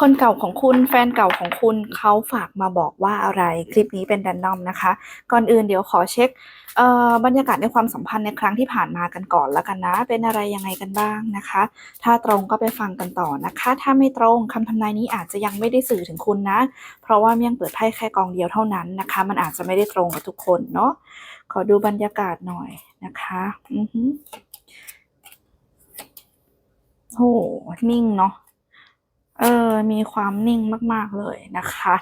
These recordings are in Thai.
คนเก่าของคุณแฟนเก่าของคุณเขาฝากมาบอกว่าอะไรคลิปนี้เป็นแรนดอมนะคะ ก่อนอื่นเดี๋ยวขอเช็คบรรยากาศในความสัมพันธ์ในครั้งที่ผ่านมากันก่อนแล้วกันนะ เป็นอะไรยังไงกันบ้างนะคะ ถ้าตรงก็ไปฟังกันต่อนะคะ ถ้าไม่ตรงคำทำนายนี้อาจจะยังไม่ได้สื่อถึงคุณนะ เพราะว่าเมี่ยงเปิดไพ่แค่กองเดียวเท่านั้นนะคะ มันอาจจะไม่ได้ตรงกับทุกคนเนาะขอดูบรรยากาศหน่อยนะคะอือโหนิ่งเนาะ เออ มีความนิ่งมาก ๆ เลยนะคะ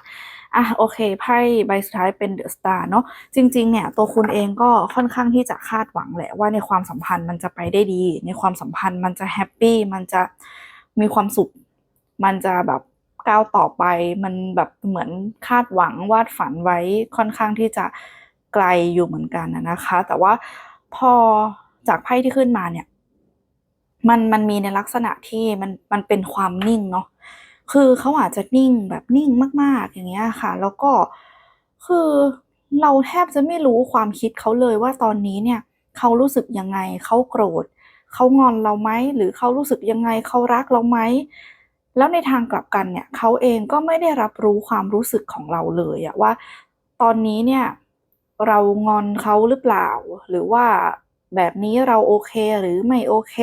อะ โอเค ไพ่ใบสุดท้ายเป็นเดอะสตาร์เนาะ จริง ๆ เนี่ย ตัวคุณเองก็ค่อนข้างที่จะคาดหวังแหละ ว่าในความสัมพันธ์มันจะไปได้ดี ในความสัมพันธ์มันจะแฮปปี้ มันจะมีความสุข มันจะแบบก้าวต่อไป มันแบบเหมือนคาดหวังวาดฝันไว้ค่อนข้างที่จะไกลอยู่เหมือนกันนะนะคะ แต่ว่าพอจากไพ่ที่ขึ้นมาเนี่ย มันมันมีในลักษณะที่มันมันเป็นความนิ่งเนาะคือเขาอาจจะนิ่งแบบนิ่งมาก ๆ อย่างเงี้ยค่ะ แล้วก็คือเราแทบจะไม่รู้ความคิดเขาเลยว่าตอนนี้เนี่ยเขารู้สึกยังไงเขาโกรธเขางอนเราไหมหรือเขารู้สึกยังไงเขารักเราไหมแล้วในทางกลับกันเนี่ยเขาเองก็ไม่ได้รับรู้ความรู้สึกของเราเลยอะว่า ตอนนี้เนี่ยเรางอนเขาหรือเปล่า หรือว่า แบบนี้เราโอเคหรือไม่โอเค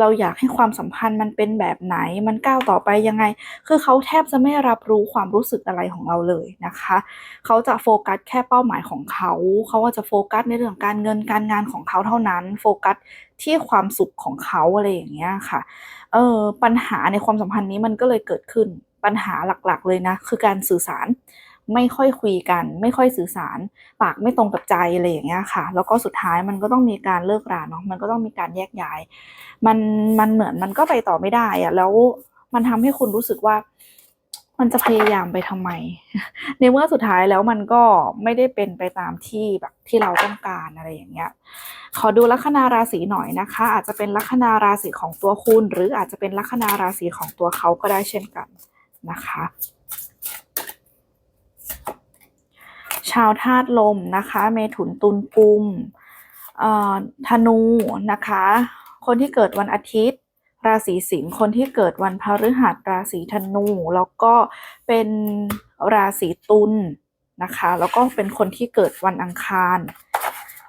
เราอยากให้ความสัมพันธ์มันเป็นแบบไหนมันก้าวต่อไปยังไง คือเขาแทบจะไม่รับรู้ความรู้สึกอะไรของเราเลยนะคะ เขาจะโฟกัสแค่เป้าหมายของเขา เขาก็จะโฟกัสในเรื่องการเงินการงานของเขาเท่านั้น โฟกัสที่ความสุขของเขาอะไรอย่างเงี้ยค่ะ เออปัญหาในความสัมพันธ์นี้มันก็เลยเกิดขึ้นปัญหาหลักๆ เลยนะ คือการสื่อสาร ไม่ค่อยคุยกัน ไม่ค่อยสื่อสาร ปากไม่ตรงกับใจอะไรอย่างเงี้ยค่ะ แล้วก็สุดท้ายมันก็ต้องมีการเลิกราเนาะมันก็ต้องมีการแยกย้าย มันมันเหมือนมันก็ไปต่อไม่ได้อะแล้วมันทำให้คุณรู้สึกว่า มันจะพยายามไปทำไม ในเมื่อสุดท้ายแล้วมันก็ไม่ได้เป็นไปตามที่แบบที่เราต้องการอะไรอย่างเงี้ย ขอดูลัคนาราศีหน่อยนะคะ อาจจะเป็นลัคนาราศีของตัวคุณ หรืออาจจะเป็นลัคนาราศีของตัวเขาก็ได้เช่นกันนะคะ ชาวธาตุลมนะคะ เมถุนตุลกุมธนูนะคะ คนที่เกิดวันอาทิตย์ ราศีสิงห์คนที่เกิดวันพฤหัสราศีธนู แล้วก็เป็นราศีตุลนะคะ แล้วก็เป็นคนที่เกิดวันอังคาร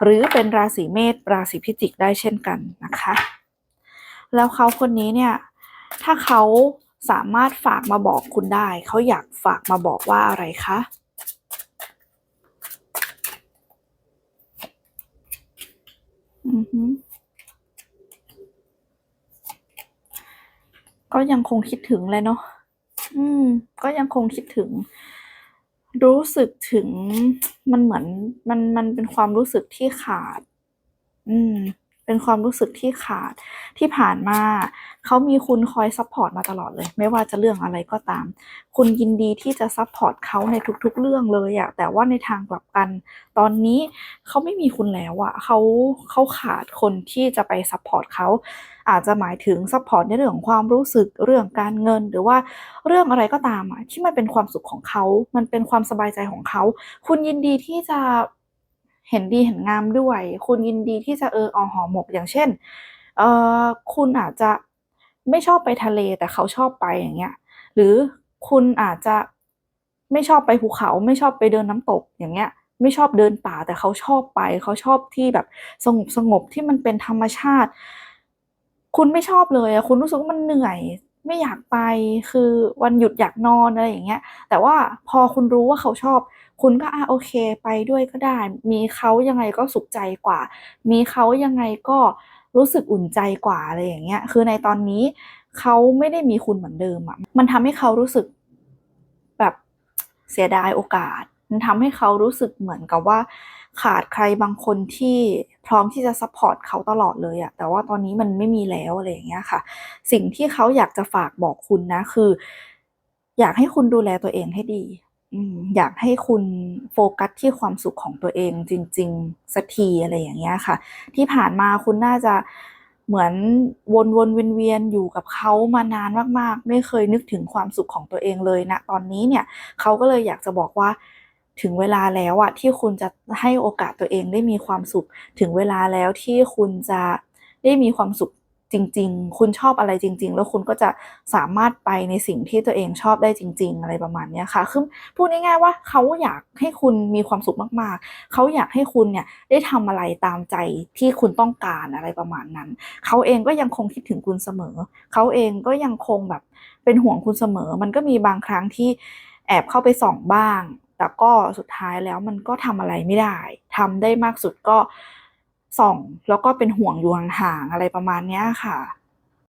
หรือเป็นราศีเมษราศีพิจิกได้เช่นกันนะคะ แล้วเขาคนนี้เนี่ยถ้าเขาสามารถฝากมาบอกคุณได้ เขาอยากฝากมาบอกว่าอะไรคะ อือฮึ ก็ยังคงคิดถึงเลยเนาะ อืม ก็ยังคงคิดถึง รู้สึกถึง มันเหมือน มัน มันเป็นความรู้สึกที่ขาด อืม เป็นความรู้สึกที่ขาดที่ผ่านมาเขามีคุณคอยซัปพอร์ตมาตลอดเลย ไม่ว่าจะเรื่องอะไรก็ตาม คุณยินดีที่จะซัปพอร์ตเขาในทุกๆเรื่องเลยอะแต่ว่าในทางกลับกัน ตอนนี้เขาไม่มีคุณแล้วอะเขาเขาขาดคนที่จะไปซัปพอร์ตเขาอาจจะหมายถึงซัปพอร์ตในเรื่องของความรู้สึกเรื่องการเงิน หรือว่าเรื่องอะไรก็ตามอะที่มันเป็นความสุขของเขา มันเป็นความสบายใจของเขา คุณยินดีที่จะ เห็นดีเห็นงามด้วย คุณยินดีที่จะเอออห่อหมกอย่างเช่นเออคุณอาจจะไม่ชอบไปทะเลแต่เขาชอบไปอย่างเงี้ย หรือคุณอาจจะไม่ชอบไปภูเขาไม่ชอบไปเดินน้ำตกอย่างเงี้ย ไม่ชอบเดินป่าแต่เขาชอบไป เขาชอบที่แบบสงบๆที่มันเป็นธรรมชาติ คุณไม่ชอบเลยอะคุณรู้สึกว่ามันเหนื่อยไม่อยากไปคือวันหยุดอยากนอนอะไรอย่างเงี้ย แต่ว่าพอคุณรู้ว่าเขาชอบ คุณก็อ่าโอเคไปด้วยก็ได้ มีเขายังไงก็สุขใจกว่า มีเขายังไงก็รู้สึกอุ่นใจกว่าอะไรอย่างเงี้ย คือในตอนนี้เขาไม่ได้มีคุณเหมือนเดิมอะมันทำให้เขารู้สึกแบบเสียดายโอกาส มันทำให้เขารู้สึกเหมือนกับว่า ขาดใครบางคนที่พร้อมที่จะซัปพอร์ตเขาตลอดเลยอะแต่ว่าตอนนี้มันไม่มีแล้วอะไรอย่างเงี้ยค่ะ สิ่งที่เขาอยากจะฝากบอกคุณนะคือ อยากให้คุณดูแลตัวเองให้ดี อยากให้คุณโฟกัสที่ความสุขของตัวเองจริง ๆสักทีอะไรอย่างเงี้ยค่ะ ที่ผ่านมาคุณน่าจะเหมือนวนๆเวียนๆอยู่กับเขามานานมากๆ ไม่เคยนึกถึงความสุขของตัวเองเลยณตอนนี้เนี่ยเขาก็เลยอยากจะบอกว่าถึงเวลาแล้วอะที่คุณจะให้โอกาสตัวเองได้มีความสุข ถึงเวลาแล้วที่คุณจะได้มีความสุข จริง ๆ คุณชอบอะไรจริง ๆ แล้วคุณก็จะสามารถไปในสิ่งที่ตัวเองชอบได้จริง ๆ อะไรประมาณนี้ค่ะ คือพูดง่ายๆว่าเขาอยากให้คุณมีความสุขมากๆ เขาอยากให้คุณเนี่ยได้ทำอะไรตามใจที่คุณต้องการอะไรประมาณนั้น เขาเองก็ยังคงคิดถึงคุณเสมอ เขาเองก็ยังคงแบบเป็นห่วงคุณเสมอ มันก็มีบางครั้งที่แอบเข้าไปส่องบ้าง แต่ก็สุดท้ายแล้วมันก็ทำอะไรไม่ได้ทำได้มากสุดก็ ส่อง แล้วก็เป็นห่วงอยู่ห่างๆอะไรประมาณเนี้ยค่ะ